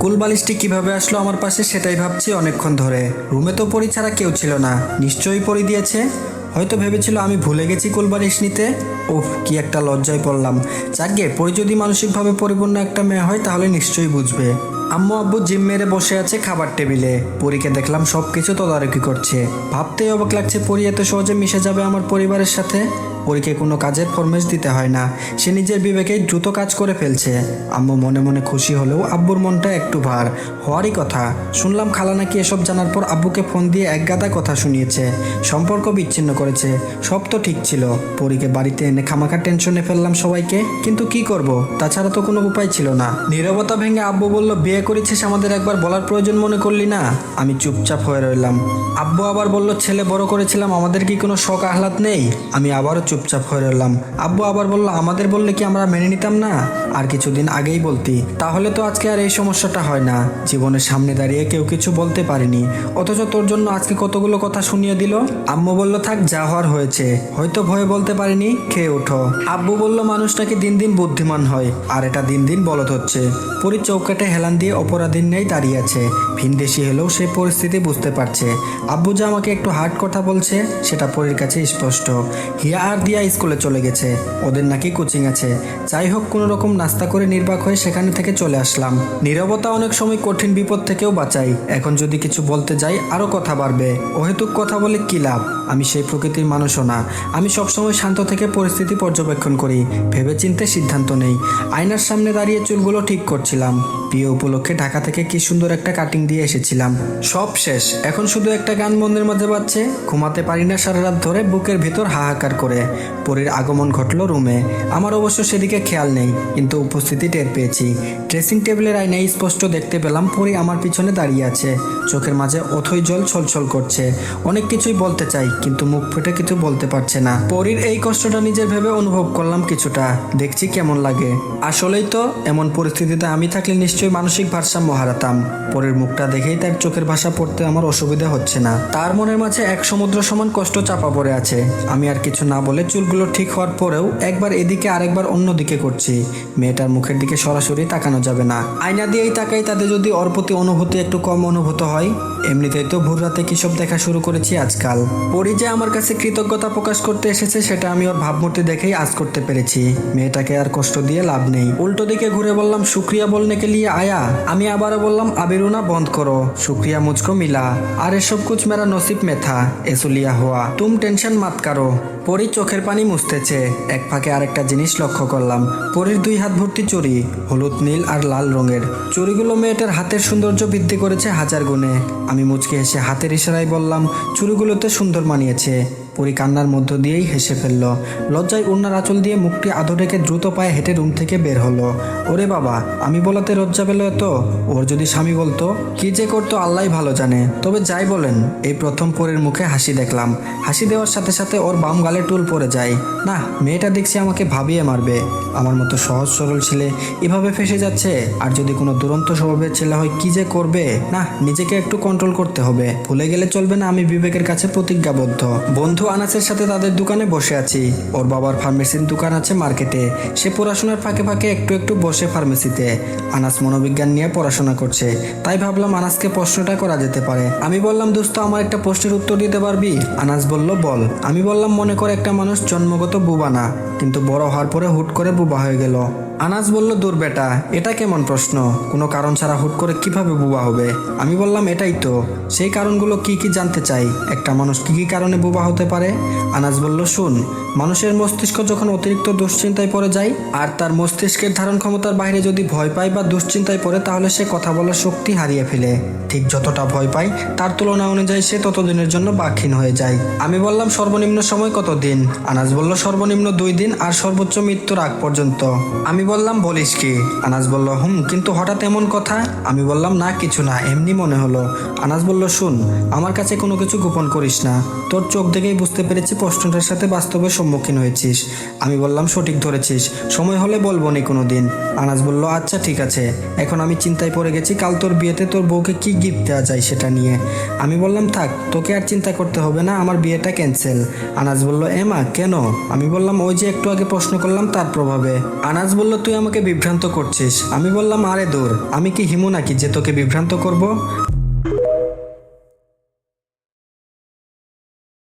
কুল বালিশটি কীভাবে আসলো আমার পাশে সেটাই ভাবছি অনেকক্ষণ ধরে। রুমে তো পরি ছাড়া কেউ ছিল না। নিশ্চয়ই পরি দিয়েছে। হয়তো ভেবেছিল আমি ভুলে গেছি কুল বালিশ নিতে। ওহ কি একটা লজ্জায় পড়লাম। যাকে পরি যদি মানসিকভাবে পরিপূর্ণ একটা মেয়ে হয়, তাহলে নিশ্চয়ই বুঝবে। আম্মু আব্বু জিম মেরে বসে আছে খাবার টেবিলে। পরীকে দেখলাম সব কিছু তদারকি করছে। ভাবতেই অবাক লাগছে পরি এত সহজে মিশে যাবে আমার পরিবারের সাথে। পরীকে কোনো কাজের ফরমেশ দিতে হয় না। সে নিজের বিবেকেই দ্রুত কাজ করে ফেলছে। আম্মু মনে মনে খুশি হলেও আব্বুর মনটা একটু ভার। হওয়ারই কথা। শুনলাম খালা নাকি এসব জানার পর আব্বুকে ফোন দিয়ে এক গাদা কথা শুনিয়েছে। সম্পর্ক বিচ্ছিন্ন করেছে। সব তো ঠিক ছিল। পরীকে বাড়িতে এনে খামাখা টেনশনে ফেললাম সবাইকে। কিন্তু কি করব? তাছাড়া তো কোনো উপায় ছিল না। নীরবতা ভেঙে আব্বু বলল, বিয়ে করেছিস আমাদের একবার বলার প্রয়োজন মনে করলি না? আমি চুপচাপ হয়ে রইলাম। আব্বু আবার বলল, ছেলে বড় করেছিলাম, আমাদের কি কোনো শখ আহ্লাদ নেই? আমি আবারও চুপচাপ হয়ে রইলাম। আব্বু আবার বলল, আমাদের বললে কি আমরা মেনে নিতাম না? আর কিছুদিন আগেই বলতি, তাহলে তো আজকে আর এই সমস্যাটা হয় না। জীবনের সামনে দাঁড়িয়ে কেউ কিছু বলতে পারেনি। অথচ তোর জন্য আজকে কতগুলো কথা শুনিয়ে দিল? আম্মু বলল, থাক, যা হওয়ার হয়েছে। হয়তো ভয়ে বলতে পারিনি, খেয়ে ওঠো। আব্বু বলল, মানুষটাকে দিন দিন বুদ্ধিমান হয়, আর এটা দিন দিন বলদ হচ্ছে। পরি চৌকাটে হেলান দিয়ে অপরাধীর নেই দাঁড়িয়ে আছে। ভিনদেশি হলেও সেই পরিস্থিতি বুঝতে পারছে। আব্বু যে আমাকে একটু হার্ড কথা বলছে, সেটা পরীর কাছে স্পষ্ট। হিয়া আর দিয়া স্কুলে চলে গেছে। ওদের নাকি কোচিং আছে। যাই হোক, কোনো রকম নাস্তা করে নির্বাক হয়ে সেখানে থেকে চলে আসলাম। নীরবতা অনেক সময় কঠিন বিপদ থেকেও বাঁচাই এখন যদি কিছু বলতে যাই আরও কথা বাড়বে। অহেতুক কথা বলে কি লাভ? আমি সেই প্রকৃতির মানুষও না। আমি সবসময় শান্ত থেকে পরিস্থিতি পর্যবেক্ষণ করি। ভেবেচিন্তে সিদ্ধান্ত নেই। আয়নার সামনে দাঁড়িয়ে চুলগুলো ঠিক করছিলাম। বিয়ে উপলক্ষে ঢাকা থেকে কি সুন্দর একটা কাটিং দিয়ে এসেছিলাম। সব শেষ। এখন শুধু একটা গান মনের মাঝে বাজছে। ঘুমাতে পারি না সারা রাত ধরে বুকের ভেতর হাহাকার করে। পরীর আগমন ঘটলো রুমে। আমার অবশ্য সেদিকে খেয়াল নেই, কিন্তু উপস্থিতি টের পেয়েছি। ড্রেসিং টেবিলের আয়নায় স্পষ্ট দেখতে পেলাম পরী আমার পিছনে দাঁড়িয়ে আছে। চোখের মাঝে অথই জল ছলছল করছে। অনেক কিছুই বলতে চাই, কিন্তু মুখ ফুটে কিছু বলতে পারছে না। পরীর এই কষ্টটা নিজের ভেবে অনুভব করলাম কিছুটা। দেখছি কেমন লাগে। আসলেই তো, এমন পরিস্থিতিতে আমি থাকলে নিশ্চয়ই মানসিক ভারসাম্য হারাতাম। পরের মুখটা দেখেই তার চোখের ভাষা পড়তে আমার অসুবিধা হচ্ছে না। তার মনের মাঝে এক সমুদ্র সমান কষ্ট চাপা পড়ে আছে। আমি আর কিছু না বলে চুলগুলো ঠিক হওয়ার পরেও একবার এদিকে আরেকবার অন্যদিকে করছি। মেয়েটার মুখের দিকে সরাসরি তাকানো যাবে না। আয়না দিয়েই তাকাই, তাতে যদি ওর প্রতি অনুভূতি একটু কম অনুভূত হয়। এমনিতেই তো ভোর রাতে কিসব দেখা শুরু করেছি আজকাল। পরি যে আমার কাছে কৃতজ্ঞতা প্রকাশ করতে এসেছে, সেটা আমি ওর ভাবমূর্তি দেখেই আজ করতে পেরেছি। মেয়েটাকে আর কষ্ট দিয়ে লাভ নেই। উল্টো দিকে ঘুরে বললাম শুক্রিয়া বলনে কে লিয়ে আয়া? আমি আবারও বললাম, আবিরুনা, বন্ধ করো। শুক্রিয়া মুঝকো মিলা। আর এসব কুছ মেরা নসিব মে থা এসুলিয়া হওয়া তুম টেনশন মাত কারও। পরি চোখের পানি মুছতেছে। এক ফাঁকে আরেকটা জিনিস লক্ষ্য করলাম। পরীর দুই হাত ভর্তি চুরি হলুদ, নীল আর লাল রঙের। চুরিগুলো মেয়েটার হাতের সৌন্দর্য বৃদ্ধি করেছে হাজার গুণে। আমি মুচকে হেসে হাতের ইশারায় বললাম চুরিগুলোতে সুন্দর মানিয়েছে। পরি কান্নার মধ্য দিয়েই হেসে ফেলল। লজ্জায় উন্নার আঁচল দিয়ে মুখটি আধো ঢেকে দ্রুত পায়ে হেঁটে রুম থেকে বের হলো। ওরে বাবা, আমি বলাতে লজ্জা পেল এত? ওর যদি স্বামী বলতো, কি যে করতো আল্লাহ ভালো জানে। তবে যাই বলেন, এই প্রথম পরের মুখে হাসি দেখলাম। হাসি দেওয়ার সাথে সাথে ওর বাম গালে টুল পড়ে যায়। না, মেয়েটা দেখছি আমাকে ভাবিয়ে মারবে। আমার মতো সহজ সরল ছেলে এভাবে ফেসে যাচ্ছে? আর যদি কোনো দুরন্ত স্বভাবের ছেলে হয়, কি যে করবে? না, নিজেকে একটু কন্ট্রোল করতে হবে। ভুলে গেলে চলবে না, আমি বিবেকের কাছে প্রতিজ্ঞাবদ্ধ। বন্ধু আনাসের সাথে তাদের দোকানে বসে আছি। ওর বাবার ফার্মেসির দোকান আছে মার্কেটে। সে পড়াশোনার ফাঁকে ফাঁকে একটু একটু বসে ফার্মেসিতে। আনাস মনোবিজ্ঞান নিয়ে পড়াশোনা করছে। তাই ভাবলাম আনাসকে প্রশ্নটা করা যেতে পারে। আমি বললাম, দোস্ত, আমার একটা প্রশ্নের উত্তর দিতে পারবি? আনাস বলল, বল। আমি বললাম, মনে করে একটা মানুষ জন্মগত বুবা না। কিন্তু বড় হওয়ার পরে হুট করে বুবা হয়ে গেল। আনাস বলল, দূর বেটা, এটা কেমন প্রশ্ন? কোনো কারণ ছাড়া হুট করে কীভাবে বুবা হবে? আমি বললাম, এটাই তো। সেই কারণগুলো কি কি জানতে চাই? একটা মানুষ কি কি কারণে বুবা হতে পারে? আনাজ বলল, শুন, মানুষের মস্তিষ্ক যখন অতিরিক্ত দুশ্চিন্তায় পড়ে যায়, আর তার মস্তিষ্কের ধারণ ক্ষমতার বাইরে যদি ভয় পায় বা দুশ্চিন্তায় পড়ে, তাহলে সে কথা বলার শক্তি হারিয়ে ফেলে। ঠিক যতটা ভয় পায়, তার তুলনা অনুযায়ী সে ততদিনের জন্য বাক্ষীণ হয়ে যায়। আমি বললাম, সর্বনিম্ন সময় কত দিন আনাস বলল, সর্বনিম্ন দুই দিন আর সর্বোচ্চ মৃত্যুর আগ পর্যন্ত। আমি বললাম, বলিস কি? আনাস বলল, হুম, কিন্তু হঠাৎ এমন কথা? আমি বললাম, না, কিছু না, এমনি মনে হলো। আনাস বলল, শুন, আমার কাছে কোনো কিছু গোপন করিস না। তোর চোখ দেখেই বুঝতে পেরেছি প্রশ্নটার সাথে বাস্তবের সম্মুখীন হয়েছিস। আমি বললাম, সঠিক ধরেছিস, সময় হলে বলব নি কোনো দিন আনাস বলল আচ্ছা ঠিক আছে, এখন আমি চিন্তায় পড়ে গেছি, কাল তোর বিয়েতে তোর বউকে কি গিফট দেওয়া যায় সেটা নিয়ে। আমি বললাম, থাক, তোকে আর চিন্তা করতে হবে না, আমার বিয়েটা ক্যান্সেল আনাস বলল এমা কেন? আমি বললাম, ওই যে একটু আগে প্রশ্ন করলাম, তার প্রভাবে। আনাস বলল তুই আমাকে বিভ্রান্ত করছিস? আমি বললাম, আরে দূর। আমি কি হিমু নাকি যে তোকে বিভ্রান্ত করব?